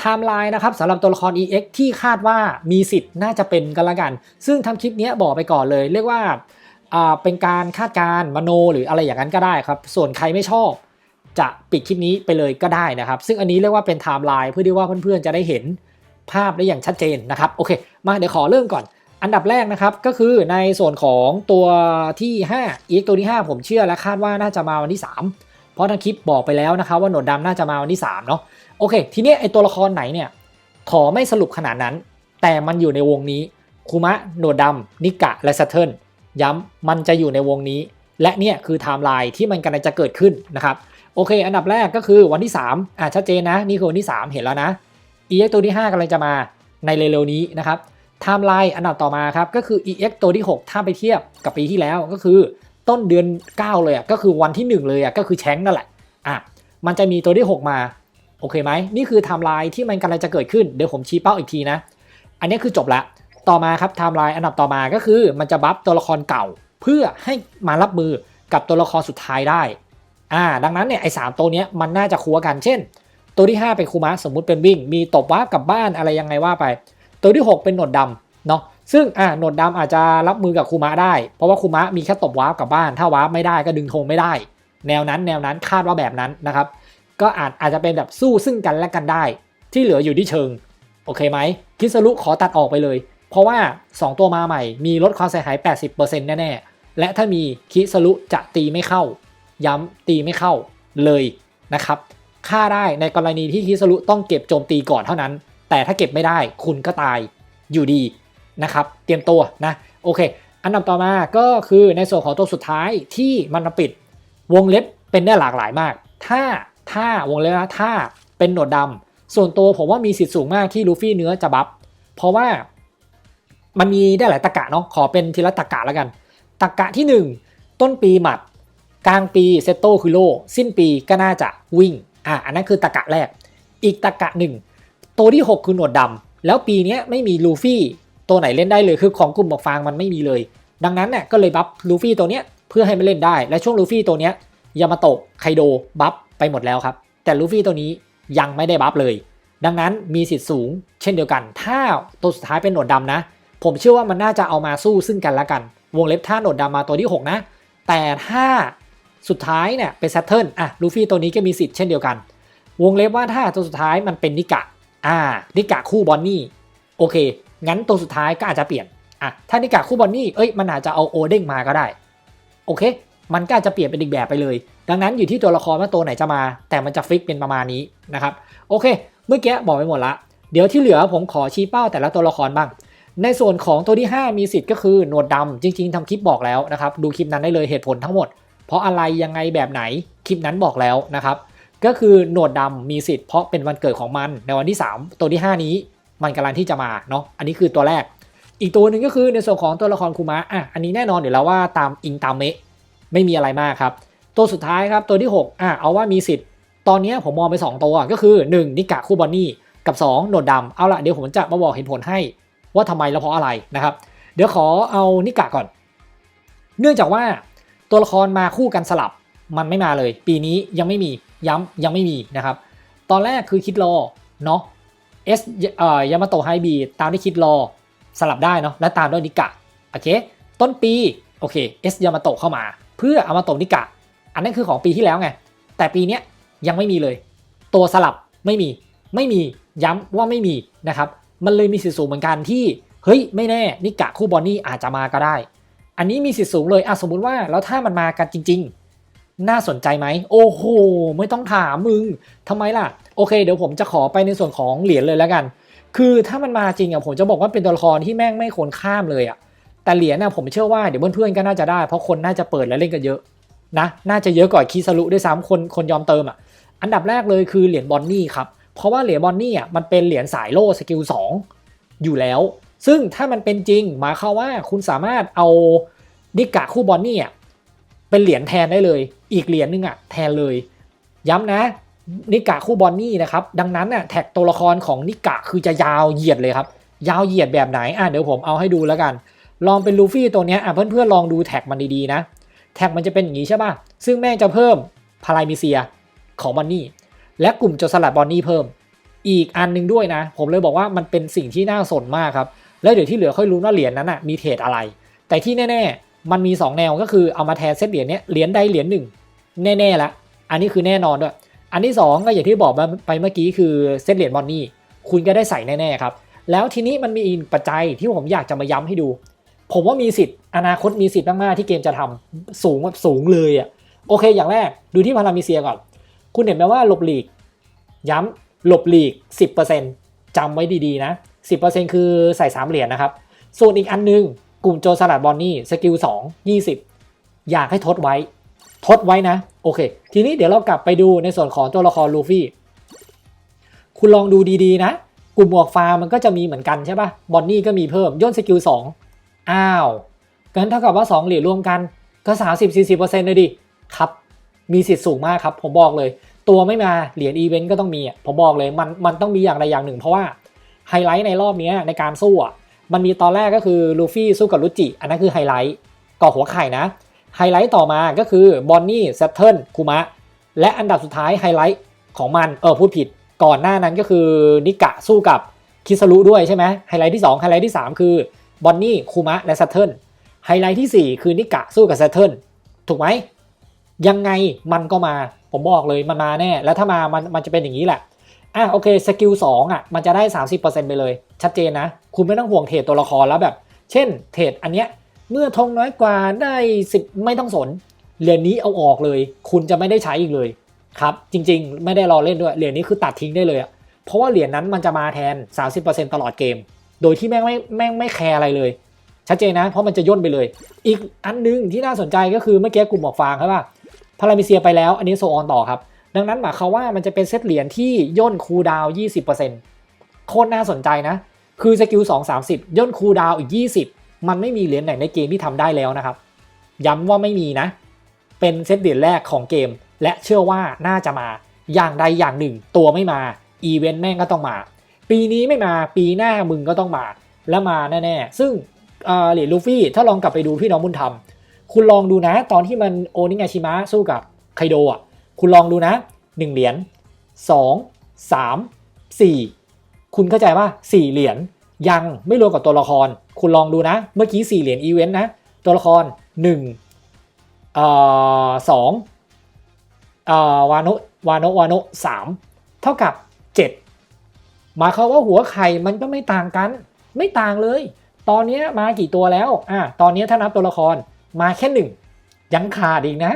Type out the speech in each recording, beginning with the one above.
ไทม์ไลน์นะครับสำหรับตัวละคร EX ที่คาดว่ามีสิทธิ์น่าจะเป็นกันละกัน ซึ่งทำคลิปนี้บอกไปก่อนเลย เรียกว่าเป็นการคาดการ์มโนหรืออะไรอย่างนั้นก็ได้ครับ ส่วนใครไม่ชอบจะปิดคลิปนี้ไปเลยก็ได้นะครับ ซึ่งอันนี้เรียกว่าเป็นไทม์ไลน์เพื่อที่ว่าเพื่อนๆจะได้เห็นภาพได้อย่างชัดเจนนะครับโอเค มาเดี๋ยวขอเริ่มก่อน อันดับแรกนะครับก็คือในส่วนของตัวที่5 EX ตัวที่ 5 ผมเชื่อและคาดว่าน่าจะมาวันที่ 3 ราะทางคลิปบอกไปแล้วนะครับว่าหนวดดำน่าจะมาวันที่3เนาะโอเค ทีนี้ไอตัวละครไหนเนี่ยขอไม่สรุปขนาดนั้น แต่มันอยู่ในวงนี้คูมะหนวดดำนิกะและซัตเทิลย้ำมันจะอยู่ในวงนี้ และเนี่ยคือไทม์ไลน์ที่มันกำลังจะเกิดขึ้นนะครับโอเค อันดับแรกก็คือวันที่3อะชัดเจนนะนี่คือวันที่ 3 เห็นแล้วนะ EX ตัวที่ 5กำลังจะมาในเร็วๆนี้นะครับไทม์ไลน์อันดับต่อมาครับก็คือ EX ตัวที่ 6 ถ้าไปเทียบกับปีที่แล้วก็คือ ต้นเดือน 9 เลยอะก็คือวันที่ 1 เลยอะก็คือแชงนั่นแหละอะมันจะมีตัวที่ 6 มาโอเคไหมนี่คือไทม์ไลน์ที่มันกำลังจะเกิดขึ้นเดี๋ยวผมชี้เป้าอีกทีนะ อันนี้คือจบละต่อมาครับไทม์ไลน์อันดับต่อมาก็คือมันจะบัฟตัวละครเก่า เพื่อให้มารับมือกับตัวละครสุดท้ายได้อ่าดังนั้นเนี่ยไอ้สามตัวเนี้ยมันน่าจะคัวกันเช่น ตัวที่ 5 เป็นคูมะสมมุติเป็นวิ่ง มีตบวาร์ปกลับบ้านอะไรยังไงว่าไป ตัวที่ 6 เป็นหนวดดำเนาะ ซึ่งอ่าหนวดดำอาจจะรับมือกับคูมะได้ เพราะว่าคูมะมีแค่ตบวาร์ปกลับบ้าน ถ้าวาร์ปไม่ได้ก็ดึงธงไม่ได้ แนวนั้นแนวนั้นคาดว่าแบบนั้นนะครับ ก็อาจอาจจะเป็นแบบสู้ซึ่งกันและกันได้ ที่เหลืออยู่ที่เชิง โอเคไหมคิสรุขอตัดออกไปเลย เพราะว่า 2 ตัวมาใหม่ มีลดความเสียหาย 80%แน่ๆ และถ้ามีคิสรุจะตีไม่เข้า ย้ำตีไม่เข้าเลยนะครับฆ่าได้ในกรณีที่คิสรุต้องเก็บโจมตีก่อนเท่านั้น แต่ถ้าเก็บไม่ได้คุณก็ตายอยู่ดี นะครับ เตรียมตัวนะโอเค อันดับต่อมาก็คือในส่วนของตัวสุดท้ายที่มันปิดวงเล็บเป็นได้หลากหลายมาก ถ้าถ้าวงเล็บนะถ้าเป็นหนวดดำส่วนตัวผมว่ามีสิทธิ์สูงมากที่ลูฟี่เนื้อจะบัฟเพราะว่ามันมีได้หลายตะกะเนาะขอเป็นทีละตะกะแล้วกันตะกะที่หนึ่งต้นปีหมัด กลางปีเซตโตคือโล สิ้นปีก็น่าจะวิ่งอะอันนั้นคือตะกะแรก อีกตะกะหนึ่งตัวที่ 6 คือหนวดดำแล้วปีนี้ไม่มีลูฟี่ ตัวไหนเล่นได้เลยคือของกลุ่มหมวกฟางมันไม่มีเลย ดังนั้นเนี่ยก็เลยบัฟลูฟี่ตัวเนี้ยเพื่อให้มันเล่นได้ และช่วงลูฟี่ตัวเนี้ยยามาโตะไคโดบัฟไปหมดแล้วครับ แต่ลูฟี่ตัวนี้ยังไม่ได้บัฟเลย ดังนั้นมีสิทธิ์สูง เช่นเดียวกัน ถ้าตัวสุดท้ายเป็นหนวดดำนะ ผมเชื่อว่ามันน่าจะเอามาสู้ซึ่งกันและกัน วงเล็บถ้าหนวดดำมาตัวที่ 6 นะ แต่ถ้าสุดท้ายเนี่ยเป็นแซตเทิลอะลูฟี่ตัวนี้ก็มีสิทธิ์เช่นเดียวกัน วงเล็บว่าถ้าตัวสุดท้ายมันเป็นนิกะ อ่า นิกะคู่บอนนี่ โอเค งั้นตัวสุดท้ายก็อาจจะเปลี่ยนอะถ้านิกะคู่บอนนี่เอ้ยมันอาจจะเอาโอเด้งมาก็ได้ โอเค มันก็อาจจะเปลี่ยนเป็นอีกแบบไปเลย ดังนั้นอยู่ที่ตัวละครว่าตัวไหนจะมา แต่มันจะฟิกเป็นประมาณนี้นะครับโอเค เมื่อกี้บอกไปหมดละเดี๋ยวที่เหลือผมขอชี้เป้าแต่ละตัวละครบ้าง ในส่วนของตัวที่ 5 มีสิทธิ์ก็คือหนวดดำจริง ๆทำคลิปบอกแล้วนะครับดูคลิปนั้นได้เลยเหตุผลทั้งหมด เพราะอะไรยังไงแบบไหนคลิปนั้นบอกแล้วนะครับก็คือหนวดดำมีสิทธิ์เพราะเป็นวันเกิดของมันในวันที่ 3 ตัวที่ 5 นี้ มันกำลังที่จะมาเนาะอันนี้คือตัวแรก อีกตัวหนึ่งก็คือในส่วนของตัวละครคูมะอะอันนี้แน่นอนอยู่แล้วว่าตามอิงตามเมะไม่มีอะไรมากครับ ตัวสุดท้ายครับตัวที่ 6อะเอาว่ามีสิทธิ์ตอนนี้ผมมองไป 2 ตัวก็คือ 1 นิกะคูบอนนี่กับ2หนดดำเอาละเดี๋ยวผมจะมาบอกเหตุผลให้ว่าทำไมและเพราะอะไรนะครับ เดี๋ยวขอเอานิกะก่อน เนื่องจากว่าตัวละครมาคู่กันสลับมันไม่มาเลย ปีนี้ยังไม่มีย้ำยังไม่มีนะครับ ตอนแรกคือคิดรอเนาะ เอสเอ่อยามาโตะไฮบีตามที่คิดรอสลับได้เนาะและตามด้วยนิกะโอเค ต้นปีโอเคเอสยามาโตะเข้ามา เพื่อเอามาโตะนิกะ อันนั้นคือของปีที่แล้วไง แต่ปีเนี้ยยังไม่มีเลย ตัวสลับไม่มีไม่มีย้ำว่าไม่มีนะครับ มันเลยมีสิทธิ์สูงเหมือนกันที่ เฮ้ย ไม่แน่ นิกะคู่บอนนี่อาจจะมาก็ได้ อันนี้มีสิทธิ์สูงเลยอะสมมุติว่าแล้วถ้ามันมากันจริง ๆ น่าสนใจไหม โอ้โห ไม่ต้องถามมึงทำไมล่ะ โอเค เดี๋ยวผมจะขอไปในส่วนของเหรียญเลยแล้วกัน คือถ้ามันมาจริงอะผมจะบอกว่าเป็นตัวละครที่แม่งไม่ควรข้ามเลยอะ แต่เหรียญน่ะผมเชื่อว่าเดี๋ยวเพื่อนๆก็น่าจะได้ เพราะคนน่าจะเปิดและเล่นกันเยอะนะ น่าจะเยอะกว่าคีสรุด้วยซ้ำคนคนยอมเติมอะ อันดับแรกเลยคือเหรียญบอนนี่ครับ เพราะว่าเหรียญบอนนี่อะมันเป็นเหรียญสายโล่สกิล2อยู่แล้ว ซึ่งถ้ามันเป็นจริงหมายความว่าคุณสามารถเอาดิกะคู่บอนนี่อะ เป็นเหรียญแทนได้เลย อีกเหรียญนึงอะแทนเลย ย้ำนะนิกะคู่บอนนี่นะครับ ดังนั้นน่ะแท็กตัวละครของนิกะคือจะยาวเหยียดเลยครับ ยาวเหยียดแบบไหนอะเดี๋ยวผมเอาให้ดูแล้วกัน ลองเป็นลูฟี่ตัวเนี้ยอะเพื่อนๆลองดูแท็กมันดีๆนะ แท็กมันจะเป็นอย่างนี้ใช่ป่ะ ซึ่งแม่งจะเพิ่มพารามิเซียของบอนนี่ และกลุ่มโจรสลัดบอนนี่เพิ่ม อีกอันหนึงด้วยนะ ผมเลยบอกว่ามันเป็นสิ่งที่น่าสนมากครับ แล้วเดี๋ยวที่เหลือค่อยรู้ว่าเหรียญนั้นอะมีเทรดอะไร แต่ที่แน่ๆ มันมี 2 แนวก็คือเอามาแทนเซตเหรียญเนี้ยเหรียญใดเหรียญหนึ่งแน่ๆละ อันนี้คือแน่นอนด้วย อันที่ 2 ก็อย่างที่บอกไปเมื่อกี้คือเซตเหรียญบอนนี่คุณก็ได้ใส่แน่ๆครับ แล้วทีนี้มันมีอีกปัจจัยที่ผมอยากจะมาย้ำให้ดู ผมว่ามีสิทธิ์อนาคตมีสิทธิ์มากๆที่เกมจะทำสูงแบบสูงเลยอะโอเค อย่างแรกดูที่พารามิเซียก่อน คุณเห็นไหมว่าหลบหลีก ย้ำหลบหลีก 10%จำไว้ดีๆนะ 10%คือใส่3เหรียญนะครับ ส่วนอีกอันนึง กลุ่มโจรสลัดบอนนี่สกิล2 20 อยากให้ทดไว้ ทดไว้นะ โอเค ทีนี้เดี๋ยวเรากลับไปดูในส่วนของตัวละครลูฟี่ คุณลองดูดีๆนะ กลุ่มหมวกฟ้ามันก็จะมีเหมือนกันใช่ปะบอนนี่ก็มีเพิ่มย่นสกิล2อ้าวงั้นเท่ากับว่า 2 เหรียญรวมกันก็ 30-40%เลยดิครับมีสิทธิ์สูงมากครับ ผมบอกเลย ตัวไม่มาเหรียญอีเวนต์ก็ต้องมีอะผมบอกเลยมันมันต้องมีอย่างใดอย่างหนึ่ง เพราะว่าไฮไลท์ในรอบนี้ในการสู้อะ มันมีตอนแรกก็คือลูฟี่สู้กับลุจิ อันนั้นคือไฮไลท์ก่อหัวไข่นะ ไฮไลท์ต่อมาก็คือบอนนี่เซตเทิลคูมะ และอันดับสุดท้ายไฮไลท์ของมัน เออพูดผิด ก่อนหน้านั้นก็คือนิกะสู้กับคิสรุด้วยใช่ไหมไฮไลท์ที่2ไฮไลท์ที่ 3 คือบอนนี่คูมะและเซตเทิลไฮไลท์ที่ 4 คือนิกะสู้กับเซตเทิลถูกไหมยังไงมันก็มาผมบอกเลยมันมาแน่ แล้วถ้ามามันมันจะเป็นอย่างนี้แหละ อะโอเคสกิล2อะมันจะได้ 30%ไปเลย ชัดเจนนะ คุณไม่ต้องห่วงเทรดตัวละครแล้วแบบ เช่น เทรดอันเนี้ยเมื่อทงน้อยกว่าได้ 10 ไม่ต้องสนเหรียญนี้เอาออกเลย คุณจะไม่ได้ใช้อีกเลยครับ จริง ๆ ไม่ได้รอเล่นด้วยเหรียญนี้คือตัดทิ้งได้เลยอะเพราะว่าเหรียญนั้นมันจะมาแทน 30%ตลอดเกม โดยที่แม่งไม่แม่งไม่แคร์อะไรเลย ชัดเจนนะ เพราะมันจะย่นไปเลย อีกอันนึงที่น่าสนใจก็คือเมื่อกี้กลุ่มหมอกฟางครับว่าพารามิเซียไปแล้ว อันนี้โซออนต่อครับ ดังนั้นหมายความว่ามันจะเป็นเซตเหรียญที่ย่นคูดาว 20%โคตรน่าสนใจนะ คือสกิล 2 30 ย่นคูดาวอีก 20 มันไม่มีเหรียญไหนในเกมที่ทำได้แล้วนะครับ ย้ำว่าไม่มีนะ เป็นเซตเหรียญแรกของเกม และเชื่อว่าน่าจะมา อย่างใดอย่างหนึ่ง ตัวไม่มา อีเวนต์แม่งก็ต้องมา ปีนี้ไม่มาปีหน้ามึงก็ต้องมา และมาแน่ๆ ซึ่งเหรียญลูฟี่ถ้าลองกลับไปดูพี่น้องบุญธรรม คุณลองดูนะ ตอนที่มันโอนิงาชิมะสู้กับไคโดอะ คุณลองดูนะ 1 เหรียญ2 3 4 คุณเข้าใจว่า 4 เหรียญยังไม่รวมกับตัวละคร คุณลองดูนะ เมื่อกี้ 4 เหรียญอีเวนต์นะ ตัวละคร1เอ่อ2เอ่อวานุวานุวานุ3เท่ากับ 7 หมายความว่าหัวไข่มันก็ไม่ต่างกัน ไม่ต่างเลย ตอนนี้มากี่ตัวแล้วอะตอนนี้ถ้านับตัวละครมาแค่หนึ่งยังขาดอีกนะ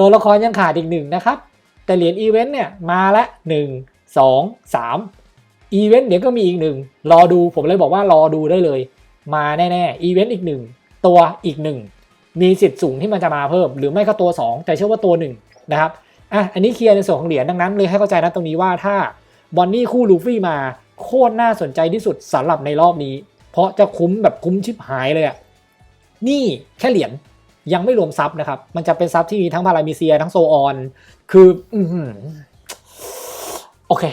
ตัวละครยังขาดอีกหนึ่งนะครับ แต่เหรียญอีเวนต์เนี่ยมาละหนึ่งสองสามอีเวนต์เดี๋ยวก็มีอีกหนึ่งรอดูผมเลยบอกว่ารอดูได้เลย มาแน่ๆอีเวนต์อีกหนึ่งตัวอีกหนึ่งมีสิทธิ์สูงที่มันจะมาเพิ่ม หรือไม่ก็ตัว 2 แต่เชื่อว่าตัว1นะครับอะอันนี้เคลียร์ในส่วนของเหรียญดังนั้นเลยให้เข้าใจนะตรงนี้ว่าถ้าบอนนี่คู่ลูฟี่มาโคตรน่าสนใจที่สุดสำหรับในรอบนี้ เพราะจะคุ้มแบบคุ้มชิบหายเลยอะนี่แค่เหรียญ ยังไม่รวมซับนะครับ มันจะเป็นซับที่มีทั้งพารามิเซียทั้งโซออน คืออืโอเค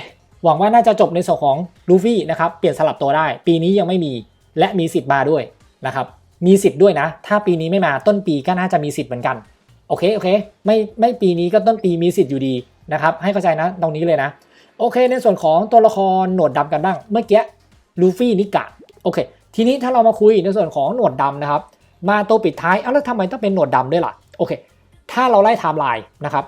หวังว่าน่าจะจบในส่วนของลูฟี่นะครับ เปลี่ยนสลับตัวได้ ปีนี้ยังไม่มี และมีสิทธิ์มาด้วยนะครับ มีสิทธิ์ด้วยนะ ถ้าปีนี้ไม่มาต้นปีก็น่าจะมีสิทธิ์เหมือนกัน โอเค โอเค ไม่ไม่ปีนี้ก็ต้นปีมีสิทธิ์อยู่ดีนะครับ ให้เข้าใจนะตรงนี้เลยนะ โอเค ในส่วนของตัวละครหนวดดำกันบ้าง เมื่อกี้ลูฟี่นิกะ โอเค ทีนี้ถ้าเรามาคุยในส่วนของหนวดดำนะครับ มาตัวปิดท้าย เอ้าแล้วทำไมต้องเป็นหนวดดำด้วยล่ะ โอเค ถ้าเราไล่ไทม์ไลน์นะครับ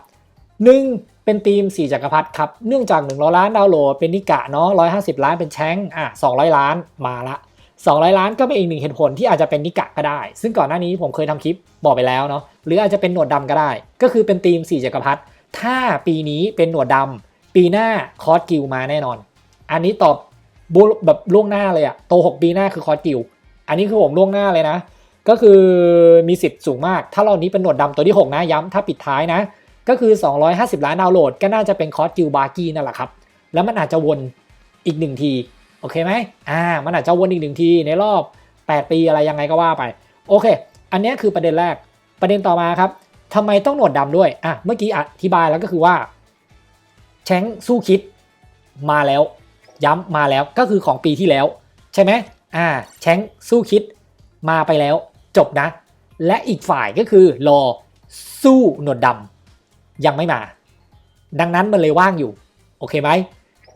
หนึ่งเป็นทีม 4 จักรพรรดิครับ เนื่องจาก 100 ล้านดาวน์โหลดเป็นนิกะเนาะ150 ล้านเป็นแชงอะ200 ล้านมาละ 200 ล้านก็เป็นอีกหนึ่งเหตุผลที่อาจจะเป็นนิกะก็ได้ ซึ่งก่อนหน้านี้ผมเคยทำคลิปบอกไปแล้วเนาะ หรืออาจจะเป็นหนวดดาก็ได้ ก็คือเป็นทีม 4 จักรพรรดิ ถ้าปีนี้เป็นหนวดดำปีหน้าคอร์สกิลมาแน่นอน อันนี้ตอบแบบล่วงหน้าเลยอะโต 6 ปีหน้าคือคอร์สกิล อันนี้คือผมล่วงหน้าเลยนะ ก็คือมีสิทธิ์สูงมาก ถ้าเรานี้เป็นหนวดดำตัวที่ 6 นะย้ำถ้าปิดท้ายนะ ก็คือ 250 ล้านดาวน์โหลด ก็น่าจะเป็นคอร์สกิลบาร์กี้นั่นแหละครับ แล้วมันอาจจะวนอีกหนึ่งที โอเคไหมอ่า มันอาจจะวนอีกหนึ่งทีในรอบ 8 ปีอะไรยังไงก็ว่าไป โอเค อันนี้คือประเด็นแรก ประเด็นต่อมาครับทำไมต้องหนวดดำด้วย อะ เมื่อกี้อธิบายแล้วก็คือว่าแชงสู้คิดมาแล้ว ย้ำมาแล้วก็คือของปีที่แล้ว ใช่ไหมอ่าแชงสู้คิดมาไปแล้ว จบนะ และอีกฝ่ายก็คือรอสู้หนวดดำยังไม่มา ดังนั้นมันเลยว่างอยู่ โอเคไหม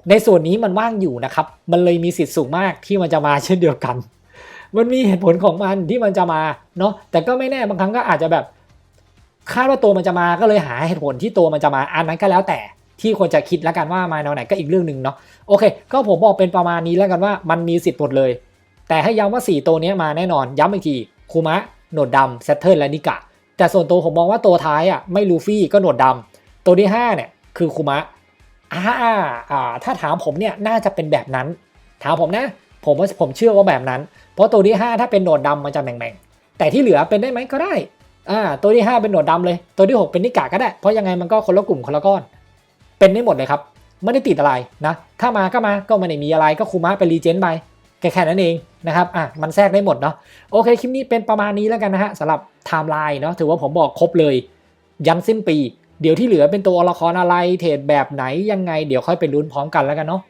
ในส่วนนี้มันว่างอยู่นะครับ มันเลยมีสิทธิ์สูงมากที่มันจะมาเช่นเดียวกัน มันมีเหตุผลของมันที่มันจะมาเนาะแต่ก็ไม่แน่บางครั้งก็อาจจะแบบคาดว่าตัวมันจะมาก็เลยหาเหตุผลที่ตัวมันจะมาอันนั้นก็แล้วแต่ที่ควรจะคิดแล้วกันว่ามาแนวไหนก็อีกเรื่องหนึ่งเนาะโอเค ก็ผมบอกเป็นประมาณนี้แล้วกันว่ามันมีสิทธิ์หมดเลย แต่ให้ย้ำว่า 4 ตัวนี้มาแน่นอนย้ำอีกที คูมะหนวดดำเซตเทิลและนิกะ แต่ส่วนตัวผมมองว่าตัวท้ายอะไม่ลูฟี่ก็หนวดดำตัวที่5เนี่ยคือคูมะอ่าอ่าถ้าถามผมเนี่ยน่าจะเป็นแบบนั้น ถามผมนะ ผมว่าผมเชื่อว่าแบบนั้น เพราะตัวที่ 5 ถ้าเป็นหนวดดำมันจะแหม่งๆแต่ที่เหลือเป็นได้ไหมก็ได้อ่าตัวที่ 5 เป็นหนวดดำเลย ตัวที่ 6 เป็นนิกะก็ได้ เพราะยังไงมันก็คนละกลุ่มคนละก้อน เป็นได้หมดเลยครับ ไม่ได้ติดอะไรนะ ถ้ามาก็มา ก็ไม่ได้มีอะไร ก็คูมะเป็นรีเจนต์ไปแค่แค่นั้นเอง นะครับอะมันแทรกได้หมดเนาะโอเคคลิปนี้เป็นประมาณนี้แล้วกันนะฮะสำหรับไทม์ไลน์เนาะถือว่าผมบอกครบเลยยันสิ้นปี เดี๋ยวที่เหลือเป็นตัวละครอะไรเทรดแบบไหนยังไง เดี๋ยวค่อยไปลุ้นพร้อมกันแล้วกันเนาะ